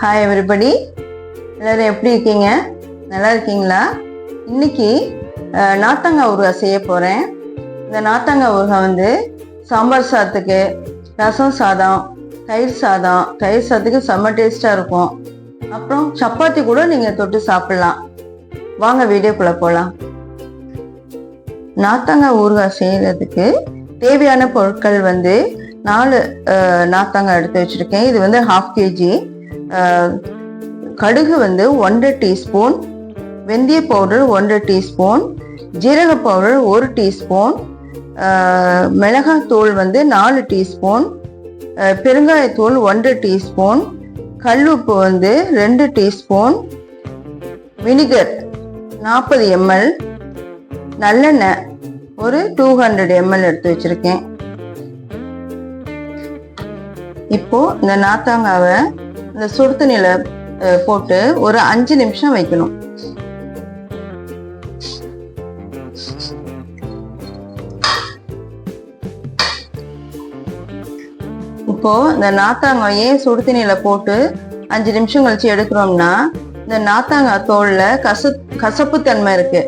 Hi everybody எல்லோரும் எப்படி இருக்கீங்க? நல்லா இருக்கீங்களா? இன்னைக்கு நாத்தங்காய் ஊறுகாய் செய்ய போகிறேன் இந்த நாத்தங்காய் ஊறுகாய் வந்து சாம்பார் சாதத்துக்கு ரசம் சாதம் தயிர் சாதம். தயிர் சாதத்துக்கு செம்ம டேஸ்ட்டாக இருக்கும். அப்புறம் சப்பாத்தி கூட நீங்கள் தொட்டு சாப்பிட்லாம். வாங்க வீடியோக்குள்ளே போகலாம் நாத்தங்காய் ஊறுகாய் செய்கிறதுக்கு தேவையான பொருட்கள் வந்து நாலு நாத்தங்காய் எடுத்து வச்சுருக்கேன். இது வந்து ஹாஃப் கேஜி கடுகு வந்து ஒன்றரை டீஸ்பூன் வெந்தய பவுடர் ஒன்றரை டீஸ்பூன் ஜீரக பவுடர் ஒரு டீஸ்பூன் மிளகாத்தூள் வந்து நாலு டீஸ்பூன் பெருங்காயத்தூள் ஒன்றரை டீஸ்பூன் கல்லுப்பு வந்து ரெண்டு டீஸ்பூன் வினிகர் நாற்பது எம்எல் நல்லெண்ணெய் ஒரு டூ ஹண்ட்ரட் எம்எல் எடுத்து வச்சுருக்கேன். இப்போது இந்த நாத்தாங்காவை இந்த சுடு தண்ணியில போட்டு ஒரு அஞ்சு நிமிஷம் வைக்கணும். இப்போ இந்த நாத்தாங்காயே சுடு தண்ணியில போட்டு அஞ்சு நிமிஷம் கழிச்சு எடுக்கிறோம்னா இந்த நாத்தாங்காய் தோல்ல கசு கசப்பு தன்மை இருக்கு.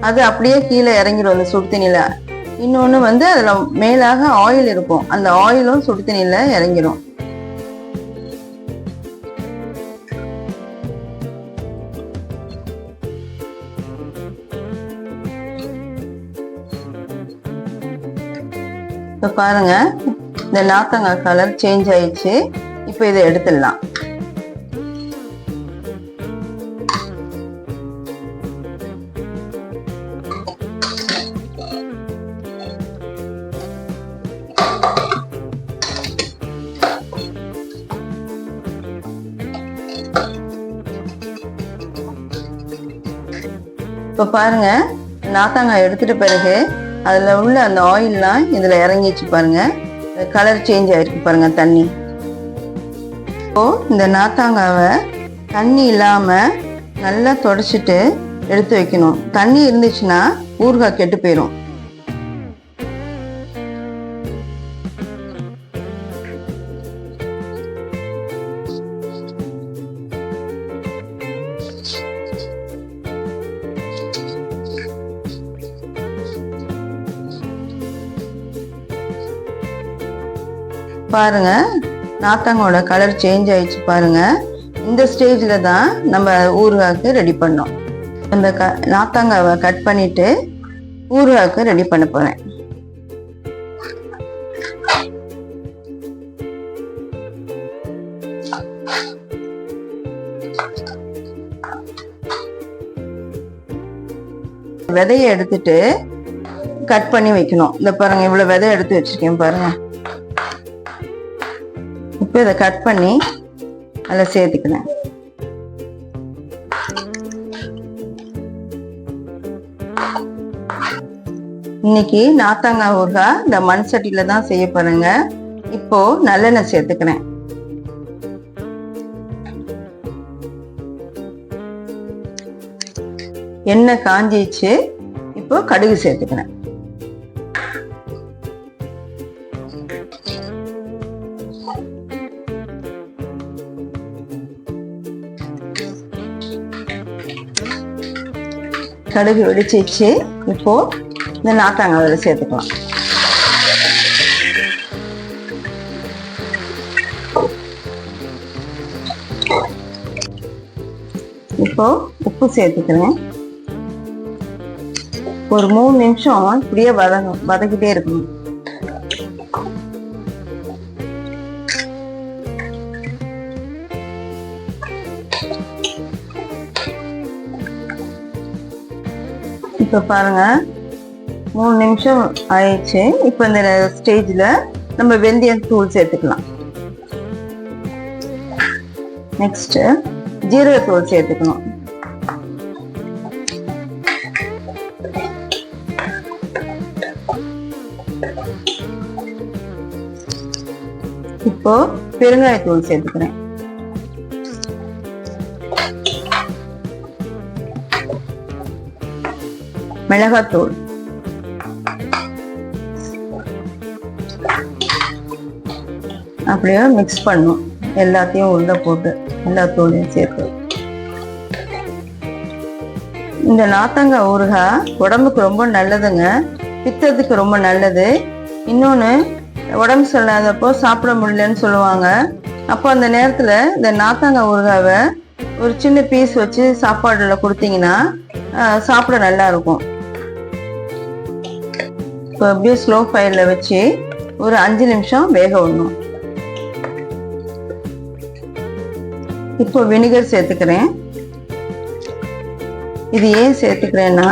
அது அப்படியே கீழே இறங்கிடும் அந்த சுடு தண்ணியில இன்னொன்று வந்து அதுல மேலாக ஆயில் இருக்கும். அந்த ஆயிலும் சுடு தண்ணியில இறங்கிடும் இப்போ பாருங்க. இந்த நாத்தங்காய் கலர் சேஞ்ச் ஆயிடுச்சு. இப்போ இதை எடுத்துடலாம். இப்போ பாருங்க. நாத்தாங்காய் எடுத்துட்டு பிறகு அதில் உள்ள அந்த ஆயில்லாம் இதில் இறங்கிச்சு பாருங்கள் கலர் சேஞ்ச் ஆகிருக்கு பாருங்கள் தண்ணி. இப்போது இந்த நாத்தாங்காவை தண்ணி இல்லாமல் நல்லா தொடச்சிட்டு எடுத்து வைக்கணும். தண்ணி இருந்துச்சுன்னா ஊறுகாய் கெட்டு போயிடும் பாருங்க. நாத்தாங்கோட கலர் சேஞ்ச் ஆயிடுச்சு பாருங்க. இந்த ஸ்டேஜில் தான் நம்ம ஊறுகாய்க்கு ரெடி பண்ணோம். அந்த க நாத்தாங்காவை கட் பண்ணிட்டு ஊறுகாய்க்கு ரெடி பண்ண போறேன். விதையை எடுத்துட்டு கட் பண்ணி வைக்கணும். இந்த பாருங்க இவ்வளவு விதை எடுத்து வச்சிருக்கேன் பாருங்க. இப்போ இதை கட் பண்ணி அதில் சேர்த்துக்கிறேன் இன்னைக்கு நாத்தாங்காய் ஊறுகாய் இந்த மண் சட்டியில தான் செய்ய போறேங்க. இப்போ நல்லெண்ணெய் சேர்த்துக்கிறேன் எண்ணெய் காஞ்சிச்சு. இப்போ கடுகு சேர்த்துக்கிறேன் கடுகு வெடிச்சிச்சு இப்போ இந்த நாத்தாங்க அதில் சேர்த்துக்கலாம். இப்போ உப்பு சேர்த்துக்கிறேன். ஒரு மூணு நிமிஷம் இப்படியே வதங்க வதக்கிட்டே இருக்கணும். இப்போ பாருங்க. மூணு நிமிஷம் ஆயிடுச்சு. இப்போ இந்த ஸ்டேஜில் நம்ம வெந்தயம் தூள் சேர்த்துக்கலாம். நெக்ஸ்ட்டு ஜீரகத்தூள் சேர்த்துக்கணும். இப்போ பெருங்காயத்தூள் சேர்த்துக்கிறேன். மிளகாத்தூள். அப்படியே மிக்ஸ் பண்ணும் எல்லாத்தையும் உள்ள போட்டு எல்லா தூளையும் சேர்த்து. இந்த நாத்தங்காய் ஊறுகாய் உடம்புக்கு ரொம்ப நல்லதுங்க. பித்தத்துக்கு ரொம்ப நல்லது. இன்னொன்று உடம்பு சரியில்லாதப்போ சாப்பிட முடியலன்னு சொல்லுவாங்க. அப்போ அந்த நேரத்தில் இந்த நாத்தங்காய் ஊறுகாவை ஒரு சின்ன பீஸ் வச்சு சாப்பாடில் கொடுத்தீங்கன்னா சாப்பிட நல்லா இருக்கும். இப்போ அப்படியே ஸ்லோ ஃபயரில் வச்சு ஒரு அஞ்சு நிமிஷம் வேக விடணும். இப்போ வினிகர் சேர்த்துக்கிறேன். இது ஏன் சேர்த்துக்கிறேன்னா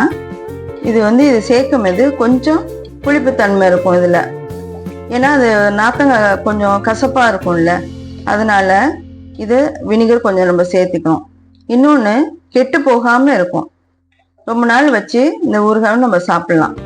இது வந்து இது சேர்க்கும் போது கொஞ்சம் புளிப்புத்தன்மை இருக்கும் இதில். ஏன்னா அது நாத்தங்க கொஞ்சம் கசப்பாக இருக்கும்ல. அதனால இது வினிகர் கொஞ்சம் நம்ம சேர்த்துக்கணும். இன்னொன்று கெட்டு போகாமல் இருக்கும். ரொம்ப நாள் வச்சு இந்த ஊறுகாய் நம்ம சாப்பிடலாம்.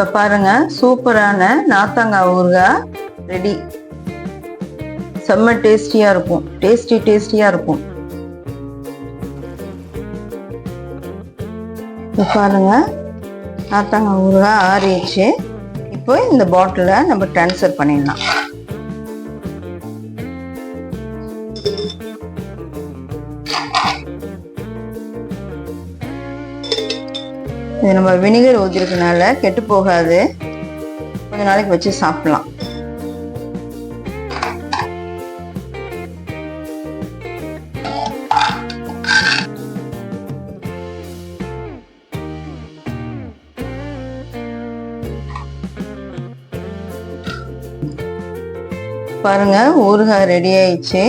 இப்போ பாருங்க சூப்பரான நாத்தங்காய் ஊறுகாய் ரெடி செம்ம டேஸ்டியாக இருக்கும். டேஸ்டி டேஸ்டியாக இருக்கும். இப்போ பாருங்க நாத்தங்காய் ஊறுகாய் ஆறிடுச்சு. இப்போ இந்த பாட்டிலை நம்ம ட்ரான்ஸ்ஃபர் பண்ணிடலாம். இது நம்ம வினிகர் ஊற்றிருக்கனால கெட்டு போகாது. கொஞ்ச நாளைக்கு வச்சு சாப்பிடலாம். பாருங்க ஊறுகாய் ரெடி ஆயிடுச்சு.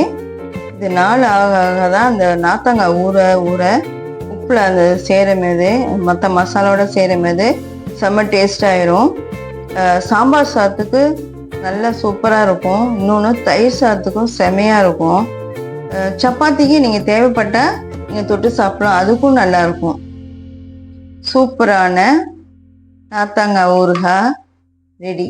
இது நாள் ஆக ஆக தான் அந்த நாத்தங்காய் ஊற ஊற பருப்பில் அந்த சேரும்போது மற்ற மசாலாவோட சேரும்போது செம்ம டேஸ்ட் ஆயிரும். சாம்பார் சாதத்துக்கு நல்லா சூப்பராக இருக்கும். இன்னொன்று தயிர் சாதத்துக்கும் செமையாக இருக்கும். சப்பாத்திக்கு நீங்கள் தேவைப்பட்டால் நீங்கள் தொட்டு சாப்பிடலாம். அதுக்கும் நல்லாயிருக்கும் சூப்பரான நாத்தாங்காய் ஊறுகாய் ரெடி.